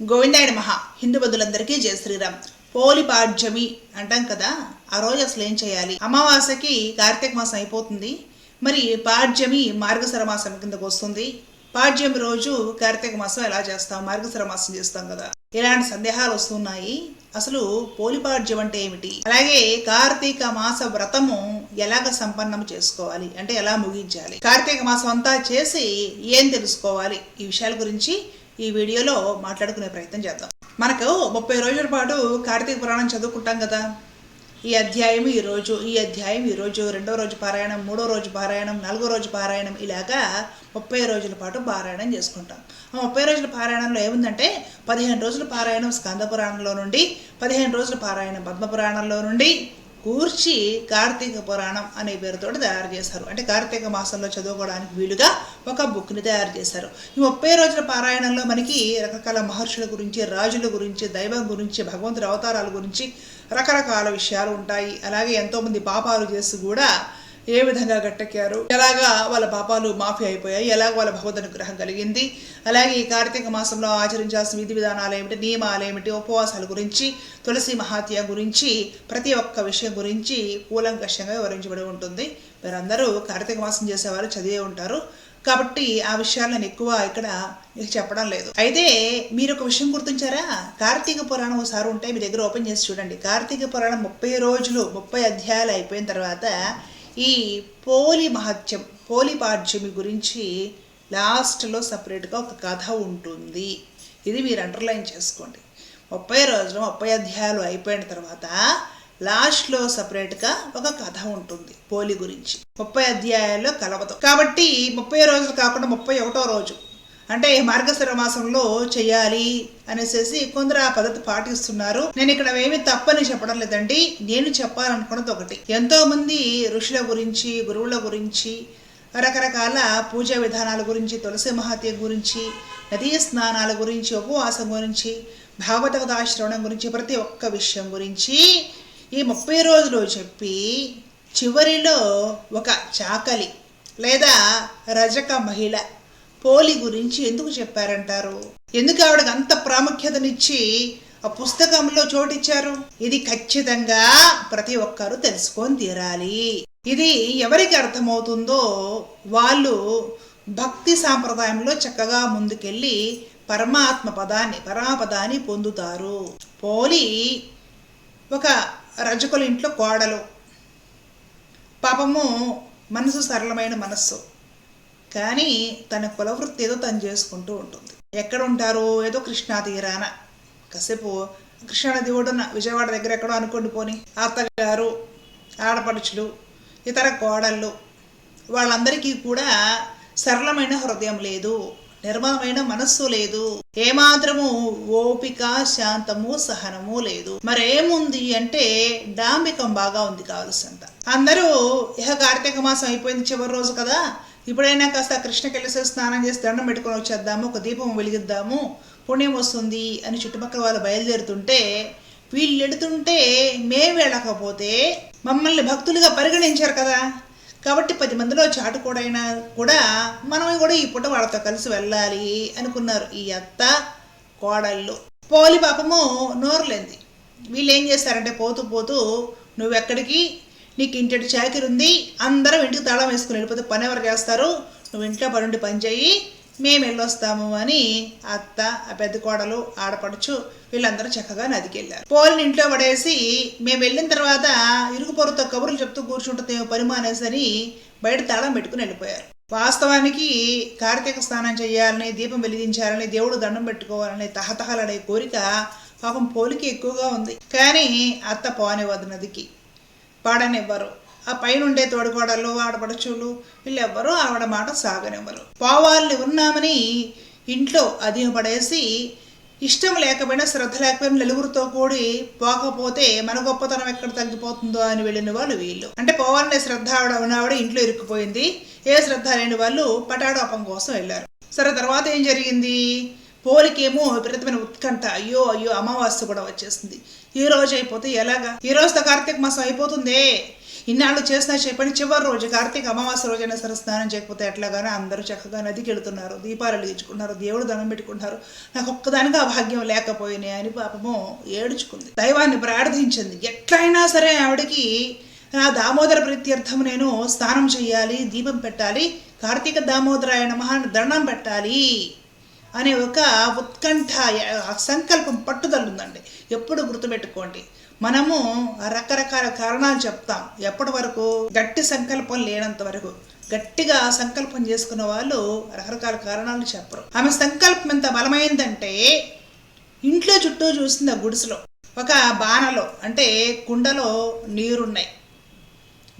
గోవిందాయుడు మహా హిందూ బంధులందరికీ జయ శ్రీరామ్. పోలి పాడ్యమి అంటాం కదా ఆ రోజు అసలు ఏం చేయాలి? అమావాస్యకి కార్తీక మాసం అయిపోతుంది. మరి పాడ్యమి మార్గశర మాసం కిందకు వస్తుంది. పాడ్యమి రోజు కార్తీక మాసం ఎలా చేస్తాం? మార్గశర మాసం చేస్తాం కదా. ఇలాంటి సందేహాలు వస్తున్నాయి. అసలు పోలిపాడ్యం అంటే ఏమిటి? అలాగే కార్తీక మాస వ్రతము ఎలాగ సంపన్నం చేసుకోవాలి? అంటే ఎలా ముగించాలి? కార్తీక మాసం అంతా చేసి ఏం తెలుసుకోవాలి? ఈ విషయాల గురించి ఈ వీడియోలో మాట్లాడుకునే ప్రయత్నం చేద్దాం. మనకు ముప్పై రోజుల పాటు కార్తీక పురాణం చదువుకుంటాం కదా. ఈ అధ్యాయం ఈ రోజు ఈ అధ్యాయం ఈ రోజు రెండో రోజు పారాయణం మూడో రోజు పారాయణం నాలుగో రోజు పారాయణం ఇలాగా ముప్పై రోజుల పాటు పారాయణం చేసుకుంటాం. ఆ ముప్పై రోజుల పారాయణంలో ఏముందంటే పదిహేను రోజుల పారాయణం స్కంద పురాణంలో నుండి పదిహేను రోజుల పారాయణం పద్మ పురాణంలో నుండి కూర్చి కార్తీక పురాణం అనే పేరుతో తయారు చేశారు. అంటే కార్తీక మాసంలో చదువుకోవడానికి వీలుగా ఒక బుక్ని తయారు చేశారు. ఈ ముప్పై రోజుల పారాయణంలో మనకి రకరకాల మహర్షుల గురించి రాజుల గురించి దైవం గురించి భగవంతుడి అవతారాల గురించి రకరకాల విషయాలు ఉంటాయి. అలాగే ఎంతోమంది పాపాలు చేసి కూడా ఏ విధంగా గట్టెక్కారు? ఎలాగా వాళ్ళ పాపాలు మాఫీ అయిపోయాయి? ఎలాగ వాళ్ళ భగవద్ కలిగింది? అలాగే ఈ కార్తీక మాసంలో ఆచరించాల్సిన విధి విధానాలు ఏమిటి? నియమాలు ఏమిటి? ఉపవాసాల గురించి తులసి మహాత్య గురించి ప్రతి ఒక్క విషయం గురించి కూలంకషంగా వివరించబడి ఉంటుంది. మీరందరూ కార్తీక మాసం చేసేవారు చదివే ఉంటారు. కాబట్టి ఆ విషయాలను ఎక్కువ ఇక్కడ మీకు చెప్పడం లేదు. అయితే మీరు ఒక విషయం గుర్తించారా? కార్తీక పురాణం ఒకసారి ఉంటే మీ దగ్గర ఓపెన్ చేసి చూడండి. కార్తీక పురాణం ముప్పై రోజులు ముప్పై అధ్యాయాలు అయిపోయిన తర్వాత ఈ పోలి మహత్యం పోలి పాఠ్యమి గురించి లాస్ట్లో సపరేట్గా ఒక కథ ఉంటుంది. ఇది మీరు అండర్లైన్ చేసుకోండి. ముప్పై రోజులు ముప్పై అధ్యాయాలు అయిపోయిన తర్వాత లాస్ట్లో సపరేట్గా ఒక కథ ఉంటుంది పోలి గురించి. ముప్పై అధ్యాయాల్లో కలవదు. కాబట్టి ముప్పై రోజులు కాకుండా ముప్పై ఒకటో రోజు. అంటే మార్గశిర మాసంలో చేయాలి అనేసి కొందరు ఆ పద్ధతి పాటిస్తున్నారు. నేను ఇక్కడ ఏమి తప్పని చెప్పడం లేదండి. నేను చెప్పాలనుకున్నది ఒకటి. ఎంతో మంది ఋషుల గురించి గురువుల గురించి రకరకాల పూజా విధానాల గురించి తులసి మహాత్య గురించి నదీ స్నానాల గురించి ఉపవాసం గురించి భాగవత కథాశ్రవణం గురించి ప్రతి ఒక్క విషయం గురించి ఈ ముప్పై రోజులు చెప్పి చివరిలో ఒక చాకలి లేదా రజక మహిళ పోలి గురించి ఎందుకు చెప్పారంటారు? ఎందుకు ఆవిడకి అంత ప్రాముఖ్యతనిచ్చి ఆ పుస్తకంలో చోటిచ్చారు? ఇది ఖచ్చితంగా ప్రతి ఒక్కరూ తెలుసుకొని తీరాలి. ఇది ఎవరికి అర్థమవుతుందో వాళ్ళు భక్తి సాంప్రదాయంలో చక్కగా ముందుకెళ్ళి పరమాత్మ పదాన్ని పరమపదాన్ని పొందుతారు. పోలి ఒక రజకుల ఇంట్లో కోడలు. పాపము మనసు సరళమైన మనస్సు. కానీ తన కులవృత్తి ఏదో తను చేసుకుంటూ ఉంటుంది. ఎక్కడ ఉంటారు ఏదో కృష్ణా తీరాన. కాసేపు కృష్ణానది ఒడ్డున విజయవాడ దగ్గర ఎక్కడో అనుకోండి పోని. అత్తగారు ఆడపడుచులు ఇతర కోడళ్ళు వాళ్ళందరికీ కూడా సరళమైన హృదయం లేదు నిర్మలమైన మనస్సు లేదు ఏమాత్రము ఓపిక శాంతము సహనము లేదు. మరేముంది అంటే డాంబికం బాగా ఉంది కావలసినంత అందరూ ఇహ కార్తీక మాసం అయిపోయింది చివరి రోజు కదా ఇప్పుడైనా కాస్త కృష్ణకెళ్ళేసి స్నానం చేసి దండం పెట్టుకొని వచ్చేద్దాము ఒక దీపం వెలిగిద్దాము పుణ్యం వస్తుంది అని చుట్టుపక్కల వాళ్ళు బయలుదేరుతుంటే వీళ్ళు ఎడుతుంటే మేము వెళ్ళకపోతే మమ్మల్ని భక్తులుగా పరిగణించారు కదా. కాబట్టి పది మందిలో చాటుకోడైనా కూడా మనం కూడా ఈ పూట వాళ్ళతో కలిసి వెళ్ళాలి అనుకున్నారు ఈ అత్త కోడళ్ళు. పోలి పాపము నోరులేంది. వీళ్ళు ఏం చేస్తారంటే పోతూ పోతూ నువ్వెక్కడికి? నీకు ఇంటి చాకరీ ఉంది అందరం ఇంటికి తాళం వేసుకుని వెళ్ళిపోతే పని ఎవరు చేస్తారు? నువ్వు ఇంట్లో పనుండి పని చేయి మేము వెళ్ళొస్తాము అని అత్త ఆ పెద్ద కోడలు ఆడపడుచు వీళ్ళందరూ చక్కగా నదికి వెళ్ళారు. పోలిని ఇంట్లో పడేసి మేము వెళ్ళిన తర్వాత ఇరుగు పొరుతో కబుర్లు చెప్తూ కూర్చుంటుంది పని మానేసని బయట తాళం పెట్టుకుని వెళ్ళిపోయారు. వాస్తవానికి కార్తీక స్నానం చేయాలని దీపం వెలిగించాలని దేవుడు దండం పెట్టుకోవాలని తహతహలాడే కోరిక పాపం పోలికి ఎక్కువగా ఉంది. కానీ అత్త పోనివ్వదు నదికి. పాడనివ్వరు. ఆ పైనుండే తోడుకోడళ్ళు ఆడపడుచులు వీళ్ళెవ్వరూ ఆవిడ మాట సాగనివ్వరు. పోవాళ్ళు ఉన్నామని ఇంట్లో అధికపడేసి ఇష్టం లేకపోయినా శ్రద్ధ లేకపోయినా నలుగురితో కూడి పోకపోతే మన గొప్పతనం ఎక్కడ తగ్గిపోతుందో అని వెళ్ళిన వాళ్ళు వీళ్ళు. అంటే పోవాలనే శ్రద్ధ ఆవిడ ఉన్నవాడు ఇంట్లో ఇరుక్కుపోయింది. ఏ శ్రద్ధ లేని వాళ్ళు పటాడోపం కోసం వెళ్ళారు. సరే తర్వాత ఏం జరిగింది? పోలికేమో విపరీతమైన ఉత్కంఠ. అయ్యో అయ్యో అమావాస్య కూడా వచ్చేసింది. ఈ రోజు అయిపోతే ఎలాగా? ఈ రోజుతో కార్తీక మాసం అయిపోతుందే. ఇన్నాళ్ళు చేసిన చెప్పండి చివరి రోజు కార్తీక అమావాస్య రోజైనా సరే స్నానం చేయకపోతే ఎట్లాగానే అందరూ చక్కగా నదికి వెళుతున్నారు. దీపాలు వెలిగించుకున్నారు దేవుడు దండం పెట్టుకుంటున్నారు. నాకు ఒక్కదానిగా ఆ భాగ్యం లేకపోయినాయి అని పాపము ఏడుచుకుంది. దైవాన్ని ప్రార్థించింది. ఎట్లయినా సరే ఆవిడకి నా దామోదర ప్రీత్యర్థం నేను స్నానం చేయాలి దీపం పెట్టాలి కార్తీక దామోదరాయ నమః దండం పెట్టాలి. అనే ఒక ఉత్కంఠ సంకల్పం పట్టుదల ఉందండి. ఎప్పుడు గుర్తుపెట్టుకోండి. మనము రకరకాల కారణాలు చెప్తాం. ఎప్పటి వరకు? గట్టి సంకల్పం లేనంత వరకు. గట్టిగా సంకల్పం చేసుకున్న వాళ్ళు రకరకాల కారణాలు చెప్పరు. ఆమె సంకల్పం ఎంత బలమైందంటే ఇంట్లో చుట్టూ చూసింది ఆ గుడిసెలో. ఒక బాణలో అంటే కుండలో నీరున్నాయి.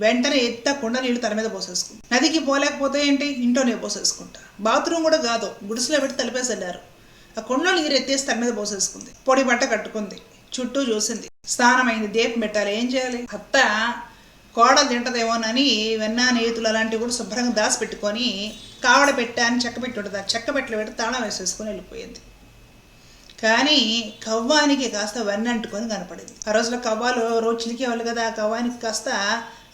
వెంటనే ఎత్త కొండ నీళ్ళు తన మీద పోసేసుకుంది నదికి పోలేకపోతే ఏంటి? ఇంట్లోనే పోసేసుకుంటా. బాత్రూమ్ కూడా కాదు గుడిసెలో పెట్టి తలిపేసి వెళ్ళారు ఆ కొండలో నీరు ఎత్తేసి తన మీద పోసేసుకుంది. పొడి బట్ట కట్టుకుంది. చుట్టూ చూసింది. స్నానం అయింది దీపం పెట్టాలి ఏం చేయాలి? అత్త కోడలు తింటదేమోనని వెన్న నేతులు అలాంటివి కూడా శుభ్రంగా దాచి పెట్టుకొని కావడ పెట్టా అని చెక్క పెట్టి ఉంటుంది. ఆ చెక్క పెట్టలు పెట్టి తాళం వేసేసుకొని వెళ్ళిపోయింది. కానీ కవ్వానికి కాస్త వెన్న అంటుకొని కనపడింది. ఆ రోజులో కవ్వాలు రోజు చిలికేవాళ్ళు కదా. ఆ కవ్వానికి కాస్త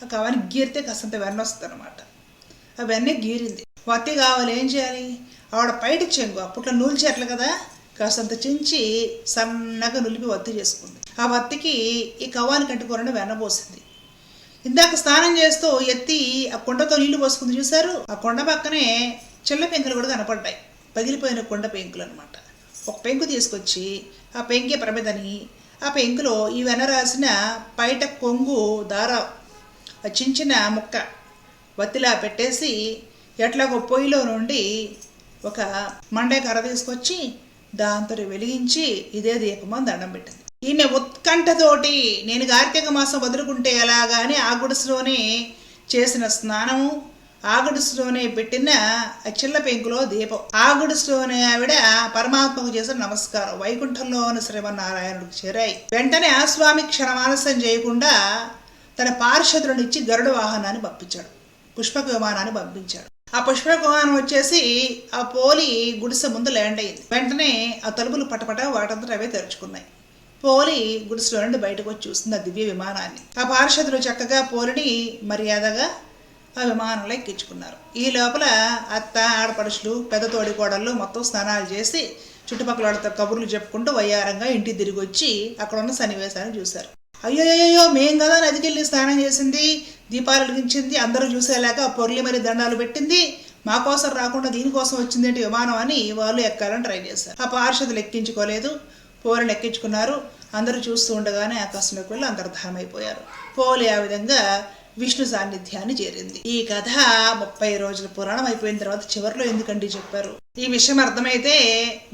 ఆ కవాన్ని గీరితే కాస్తంత వెన్న వస్తుంది అనమాట ఆ గీరింది వత్తి కావాలి ఏం చేయాలి? ఆవిడ పైట చెంగు అప్పట్లో నూలు చెట్లు కదా? కాస్తంత చించి సన్నగా నులిపి వత్తి చేసుకుంది. ఆ వత్తికి ఈ కవ్వానికి అంటుకోరని వెన్న పోసింది. ఇందాక స్నానం చేస్తూ ఎత్తి ఆ కొండతో నీళ్ళు పోసుకుంది చూశారు? ఆ కొండ పక్కనే చిల్ల పెంకులు కూడా కనపడ్డాయి. పగిలిపోయిన కొండ పెంకులు అనమాట ఒక పెంకు తీసుకొచ్చి ఆ పెంకే ప్రమిదని ఆ పెంకులో ఈ వెన రాసిన పైట కొంగు దార చించిన ముక్క వత్తిలా పెట్టేసి ఎట్లాగో పొయ్యిలో నుండి ఒక మండే కర్ర తీసుకొచ్చి దాంతో వెలిగించి ఇదే దీపమని దండం పెట్టింది. ఈయన ఉత్కంఠతోటి నేను కార్తీక మాసం వదులుకుంటే ఎలాగా అని ఆ చేసిన స్నానము ఆ పెట్టిన ఆ చిల్ల పెంకులో దీపం ఆ ఆవిడ పరమాత్మకు చేసిన నమస్కారం వైకుంఠంలో శ్రీమన్నారాయణుడికి చేరాయి. వెంటనే ఆ స్వామి క్షణమానసం చేయకుండా తన పార్షదులను ఇచ్చి గరుడ వాహనాన్ని పంపించాడు. పుష్పక విమానాన్ని పంపించాడు. ఆ పుష్పక విమానం వచ్చేసి ఆ పోలి గుడిసె ముందు ల్యాండ్ అయింది. వెంటనే ఆ తలుపులు పటపట వాటంతా అవే తెరుచుకున్నాయి. పోలి గుడిసెలో నుండి బయటకు వచ్చి చూస్తుంది ఆ దివ్య విమానాన్ని. ఆ పార్షదులు చక్కగా పోలిని మర్యాదగా ఆ విమానంలో ఎక్కించుకున్నారు. ఈ లోపల అత్త ఆడపడుచులు పెద్ద తోడికోడళ్ళు మొత్తం స్నానాలు చేసి చుట్టుపక్కల వాళ్ళతో కబుర్లు చెప్పుకుంటూ వయ్యారంగా ఇంటికి తిరిగి వచ్చి అక్కడ ఉన్న సన్నివేశాన్ని చూశారు. అయ్యోయ్యో మేం కదా నదికెళ్ళి స్నానం చేసింది దీపాలు వెలిగించింది అందరూ చూసేలాగా పొర్లి మరి దండాలు పెట్టింది. మా కోసం రాకుండా దీనికోసం వచ్చిందేంటి విమానం అని వాళ్ళు ఎక్కాలని ట్రై చేశారు. ఆ పార్షదులు ఎక్కించుకోలేదు. పోరని ఎక్కించుకున్నారు. అందరూ చూస్తూ ఉండగానే ఆకాశంలోకి వెళ్ళి అంతర్ధానమైపోయారు. పోలి ఆ విధంగా విష్ణు సాన్నిధ్యాన్ని చేరింది. ఈ కథ ముప్పై రోజుల పురాణం అయిపోయిన తర్వాత చివరిలో ఎందుకండి చెప్పారు? ఈ విషయం అర్థమైతే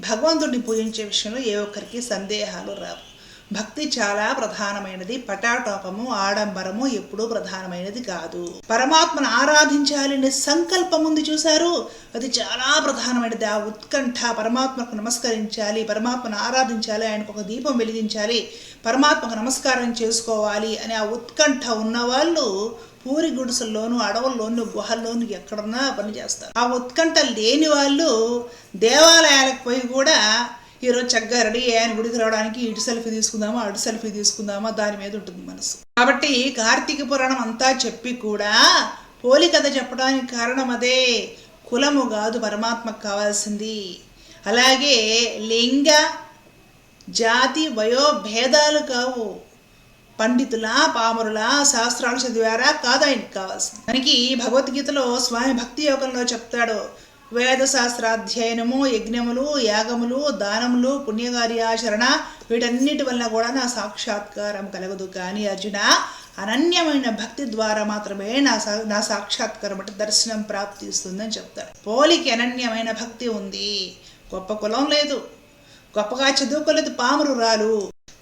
భగవంతుడిని పూజించే విషయంలో ఏ ఒక్కరికి సందేహాలు రావు. భక్తి చాలా ప్రధానమైనది. పటాటోపము ఆడంబరము ఎప్పుడూ ప్రధానమైనది కాదు. పరమాత్మను ఆరాధించాలనే సంకల్పం ఉంది చూశారు? అది చాలా ప్రధానమైనది. ఆ ఉత్కంఠ పరమాత్మకు నమస్కరించాలి పరమాత్మను ఆరాధించాలి ఆయనకు ఒక దీపం వెలిగించాలి పరమాత్మకు నమస్కారం చేసుకోవాలి అనే ఆ ఉత్కంఠ ఉన్నవాళ్ళు పూరి గుడిసెల్లోను అడవుల్లోను గుహల్లోను ఎక్కడున్నా పని చేస్తారు ఆ ఉత్కంఠ లేని వాళ్ళు దేవాలయాలకు పోయి కూడా ఈరోజు చక్కగా రెడీ ఆయన గుడికి రావడానికి ఇటు సెల్ఫీ తీసుకుందామా అటు సెల్ఫీ తీసుకుందామా దాని మీద ఉంటుంది మనసు. కాబట్టి కార్తీక పురాణం అంతా చెప్పి కూడా పోలి కథ చెప్పడానికి కారణం అదే. కులము కాదు పరమాత్మకు కావాల్సింది. అలాగే లింగ జాతి వయో భేదాలు కావు. పండితుల పామరులా శాస్త్రాలు చదివారా కాదు ఆయనకి కావాల్సింది. మనకి భగవద్గీతలో స్వామి భక్తి యోగంలో చెప్తాడు. వేదశాస్త్రాధ్యయనము యజ్ఞములు యాగములు దానములు పుణ్యకార్యాచరణ వీటన్నిటి వలన కూడా నా సాక్షాత్కారం కలగదు. కానీ అర్జున అనన్యమైన భక్తి ద్వారా మాత్రమే నా సా నా సాక్షాత్కారం అంటే దర్శనం ప్రాప్తిస్తుందని చెప్తారు. పోలికి అనన్యమైన భక్తి ఉంది. గొప్ప కులం లేదు. గొప్పగా చదువుకోలేదు పామరురాలు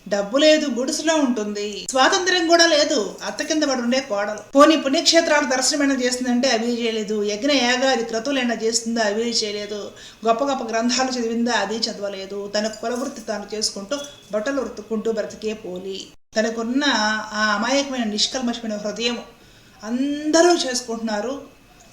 డబ్బు లేదు గుడిసెలో ఉంటుంది. స్వాతంత్ర్యం కూడా లేదు అత్త కింద పడి ఉండే కోడలు. పోనీ పుణ్యక్షేత్రాలు దర్శనమైనా చేస్తుందంటే అవి చేయలేదు. యజ్ఞ యాగాది క్రతువులైనా చేస్తుందా అవి చేయలేదు. గొప్ప గొప్ప గ్రంథాలు చదివిందా అది చదవలేదు. తన కులవృత్తి తాను చేసుకుంటూ బట్టలు ఉతుక్కుంటూ బ్రతికే పోలి. తనకున్న ఆ అమాయకమైన నిష్కల్మషమైన హృదయం అందరూ చేసుకుంటున్నారు.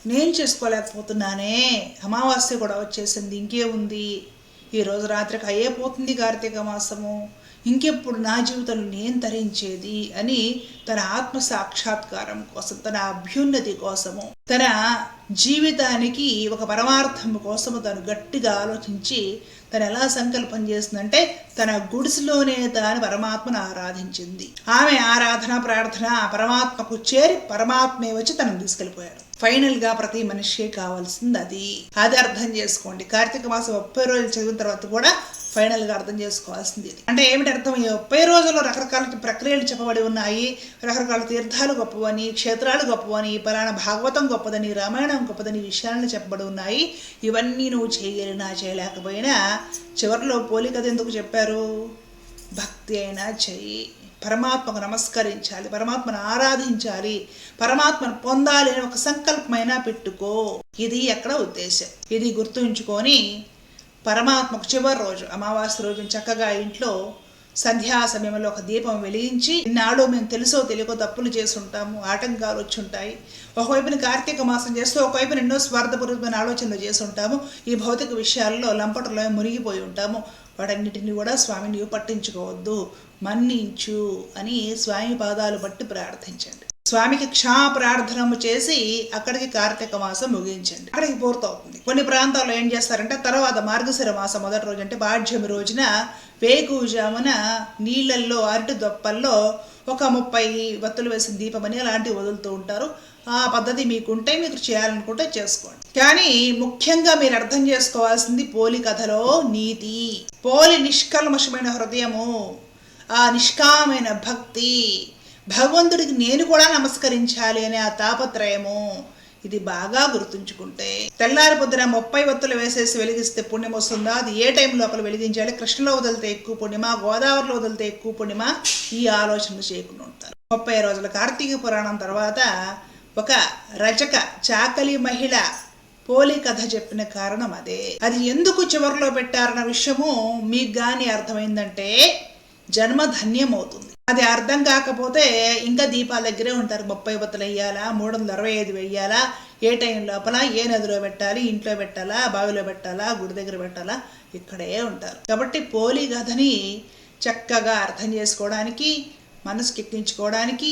నేను చేసుకోలేకపోతున్నానే. అమావాస్య కూడా వచ్చేసింది ఇంకే ఉంది. ఈ రోజు రాత్రికి అయ్యేపోతుంది కార్తీక మాసము. ఇంకెప్పుడు నా జీవితంలో నేను తరించేది అని తన ఆత్మ సాక్షాత్కారం కోసం తన అభ్యున్నతి కోసము తన జీవితానికి ఒక పరమార్థం కోసము తను గట్టిగా ఆలోచించి తను ఎలా సంకల్పం చేసిందంటే తన గుడిసెలోనే తాను పరమాత్మను ఆరాధించింది. ఆమె ఆరాధన ప్రార్థన ఆ పరమాత్మకు చేరి పరమాత్మే వచ్చి తనను తీసుకెళ్ళిపోయాడు ఫైనల్గా ప్రతి మనిషికి కావాల్సింది అది. అది అర్థం చేసుకోండి. కార్తీక మాసం ముప్పై రోజులు చదివిన తర్వాత కూడా ఫైనల్గా అర్థం చేసుకోవాల్సింది. అంటే ఏమిటి అర్థం? ముప్పై రోజుల్లో రకరకాల ప్రక్రియలు చెప్పబడి ఉన్నాయి. రకరకాల తీర్థాలు గొప్పవని క్షేత్రాలు గొప్పవని పలానా భాగవతం గొప్పదని రామాయణం గొప్పదని విషయాలను చెప్పబడి ఉన్నాయి. ఇవన్నీ నువ్వు చేయగలిగినా చేయలేకపోయినా చివరిలో పోలికథ ఎందుకు చెప్పారు? భక్తి అయినా చెయ్యి. పరమాత్మకు నమస్కరించాలి పరమాత్మను ఆరాధించాలి పరమాత్మను పొందాలి అని ఒక సంకల్పమైనా పెట్టుకో. ఇది ఎక్కడ ఉద్దేశం. ఇది గుర్తుంచుకొని పరమాత్మకు చివరి రోజు అమావాస్య రోజు చక్కగా ఇంట్లో సంధ్యా సమయంలో ఒక దీపం వెలిగించి నాడు మేము తెలుసో తెలియకో తప్పులు చేసి ఉంటాము ఆటంకాలు వచ్చి ఉంటాయి ఒకవైపున కార్తీక మాసం చేస్తూ ఒకవైపున ఎన్నో స్వార్థపూర్వకమైన ఆలోచనలు చేసి ఉంటాము ఈ భౌతిక విషయాల్లో లంపటలో మునిగిపోయి ఉంటాము. వాటన్నిటిని కూడా స్వామిని పట్టించుకోవద్దు. మన్నించు అని స్వామి పాదాలు బట్టి ప్రార్థించండి. స్వామికి క్షమా ప్రార్థనము చేసి అక్కడికి కార్తీక మాసం ముగించండి. అక్కడికి పూర్తవుతుంది. కొన్ని ప్రాంతాల్లో ఏం చేస్తారంటే తర్వాత మార్గశిర మాసం మొదటి రోజు అంటే పాఠ్యమి రోజున వేకుజామున నీళ్ళల్లో అరటి దొప్పల్లో ఒక ముప్పై వత్తులు వేసిన దీపమని అలాంటివి వదులుతూ ఉంటారు. ఆ పద్ధతి మీకుంటే మీకు చేయాలనుకుంటే చేసుకోండి. కానీ ముఖ్యంగా మీరు అర్థం చేసుకోవాల్సింది పోలి కథలో నీతి. పోలి నిష్కల్మషమైన హృదయము. ఆ నిష్కామైన భక్తి. భగవంతుడికి నేను కూడా నమస్కరించాలి అనే ఆ తాపత్రయము ఇది బాగా గుర్తుంచుకుంటే. తెల్లారి పొద్దున ముప్పై ఒత్తులు వేసేసి వెలిగిస్తే పుణ్యం వస్తుందా? అది ఏ టైం లోపల వెలిగించాలి? కృష్ణలో వదిలితే ఎక్కువ పుణ్యమా? గోదావరిలో వదిలితే ఎక్కువ పుణ్యమా? ఈ ఆలోచనలు చేయకుండా ఉంటారు. ముప్పై రోజుల కార్తీక పురాణం తర్వాత ఒక రచక చాకలి మహిళ పోలి కథ చెప్పిన కారణం అదే. అది ఎందుకు చివరిలో పెట్టారన్న విషయము మీకు కానీ అర్థమైందంటే జన్మ ధన్యమవుతుంది అది అర్థం కాకపోతే ఇంకా దీపాల దగ్గరే ఉంటారు. ముప్పై బొత్తలు వేయాలా మూడు వందల అరవై ఐదు వెయ్యాలా ఏ టైం లోపల ఏ నదిలో పెట్టాలి ఇంట్లో పెట్టాలా బావిలో పెట్టాలా గుడి దగ్గర పెట్టాలా ఇక్కడే ఉంటారు. కాబట్టి పోలి కథని చక్కగా అర్థం చేసుకోవడానికి మనసుకి ఎక్కించుకోవడానికి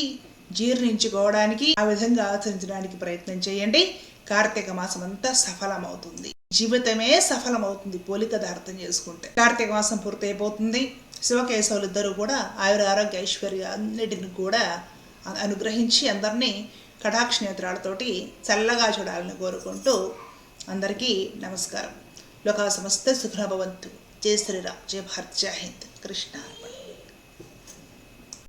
జీర్ణించుకోవడానికి ఆ విధంగా ఆచరించడానికి ప్రయత్నం చేయండి. కార్తీక మాసం అంతా సఫలమవుతుంది. జీవితమే సఫలమవుతుంది. పోలికథ అర్థం చేసుకుంటే. కార్తీక మాసం పూర్తయిపోతుంది. శివకేశవులు ఇద్దరు కూడా ఆయుర ఆరోగ్య ఐశ్వర్య అన్నిటిని కూడా అనుగ్రహించి అందరినీ కటాక్ష నేత్రాలతోటి చల్లగా చూడాలని కోరుకుంటూ అందరికీ నమస్కారం. లోకా సమస్త సుఖనభవంతు జయ శ్రీరామ్. జయ భారత్. జయ హింద్. కృష్ణ.